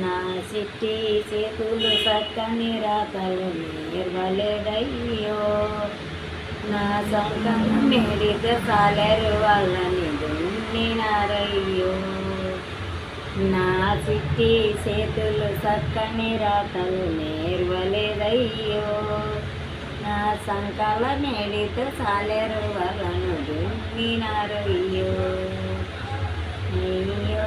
నా సిట్టి చేతులు సక్కని రాతలు నిర్వలేదయ్యో నా సంకం మేడిత సాలరు వాళ్ళని దున్నినారయ్యో నా సిట్టి చేతులు సక్కని రాతలు నేర్వలేదయ్యో నా సంకల మేడిత సాలరు వాళ్ళను దున్నినారయ్యో అయ్యో.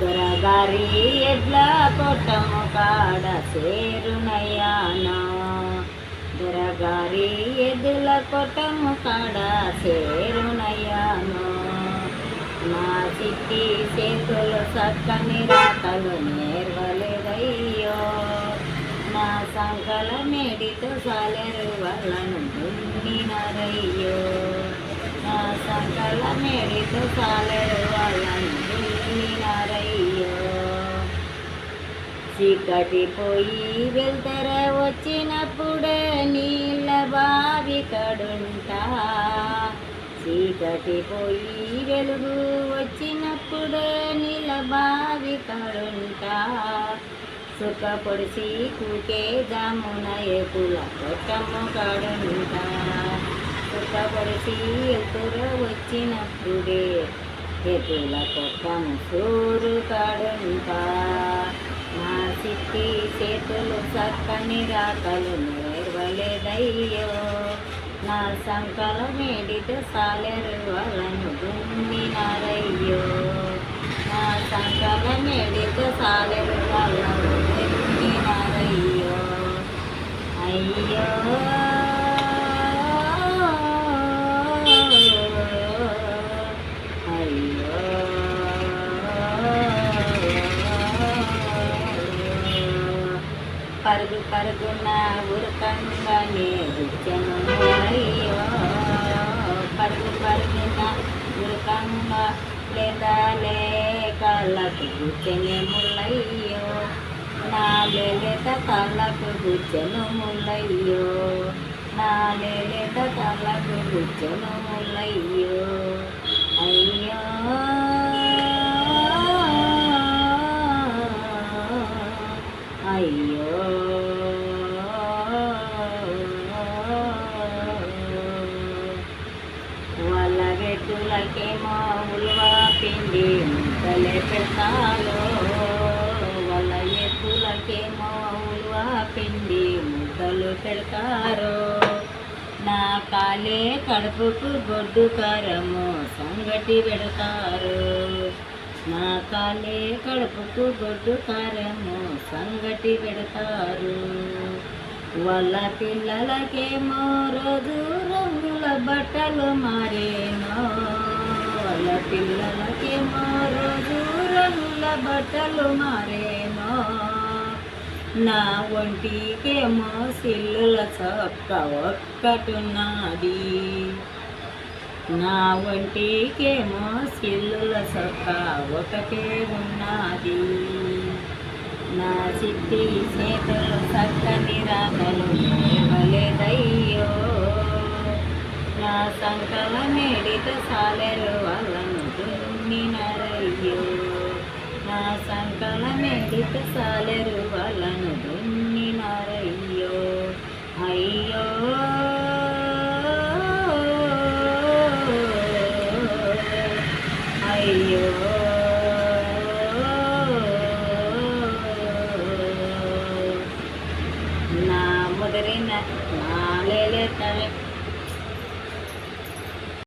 దొరగారి ఎడ్ల కొట్టము కాడ సేరునయానా దొరగారి ఎదుల కొట్టము కాడ చేరునయ్యాను నా. చిట్టి చేతులు చక్కని రాతలు నేర్వలేదయ్యో. నా సంకల మేడితో సాలేరు వాళ్ళను దున్నినారయ్యో. నా సంకల మేడితో సాలేరు వాళ్ళను దున్నినారయ్యో చీకటి పోయి వచ్చినప్పుడే నీళ్ళ బావి కడుంటా. చీకటి పోయి వెలుగు వచ్చినప్పుడే నీళ్ళ బావి కడుంటా. సుఖపొడిసి కూకే జామున ఏపుల కొట్టము కడుంటా. సుఖపొడిసి ఎదుర వచ్చినప్పుడే ఎదుల కొట్టము సూరు కడుంటా. నా సిట్టి చేతులు చక్కని రాకలు నేర్వలేదయ్యో. నా సంకలం మేడిత సాలెరు వాళ్ళను దున్నినారయ్యో నా సంకలం మేడిత సాలెరు వాళ్ళను దున్నినారయ్యో అయ్యో. పరుగు పరుగున ఉరకంగానే గుచ్చను అయ్యో పరుగు పరుగున ఉరకంగా లేదా లేకళ్ళకు గుచ్చని ముల్లయ్యో నా లేత కళ్ళకు గుచ్చను ముళ్ళయ్యో నా లేత కళ్ళకు గుచ్చను ముళ్ళయ్యో పిండి ముద్దలే పెడతాలో వాళ్ళ ఎత్తులకేమో ఉల్వ పిండి ముద్దలు పెడతారో. నా కాలే కడుపుకు గొడ్డు కారము సంగటి పెడతారు. నా కాలే కడుపుకు గొడ్డు కారము సంగటి పెడతారు. వాళ్ళ పిల్లలకేమో రోజు రంగుల బట్టలు మారేనో. పిల్లలకి పిల్లలకేమో బట్టలు మారేమో. నా ఒంటికేమో సిల్లుల చొక్క ఒక్కటున్నది. నా ఒంటికేమో సిల్లుల చొక్క ఒకటే ఉన్నది నా చిట్టి చేతులు చక్కని రాతలు ఇవ్వలేదయ్యో నా సంకల మేడిత సాలెలో వాళ్ళను దున్నినారయ్యో నా సాలరు వలను సాలెరు వాళ్ళను దున్నినారయ్యో అయ్యో! అయ్యో! నా ముదిరిన నాలేత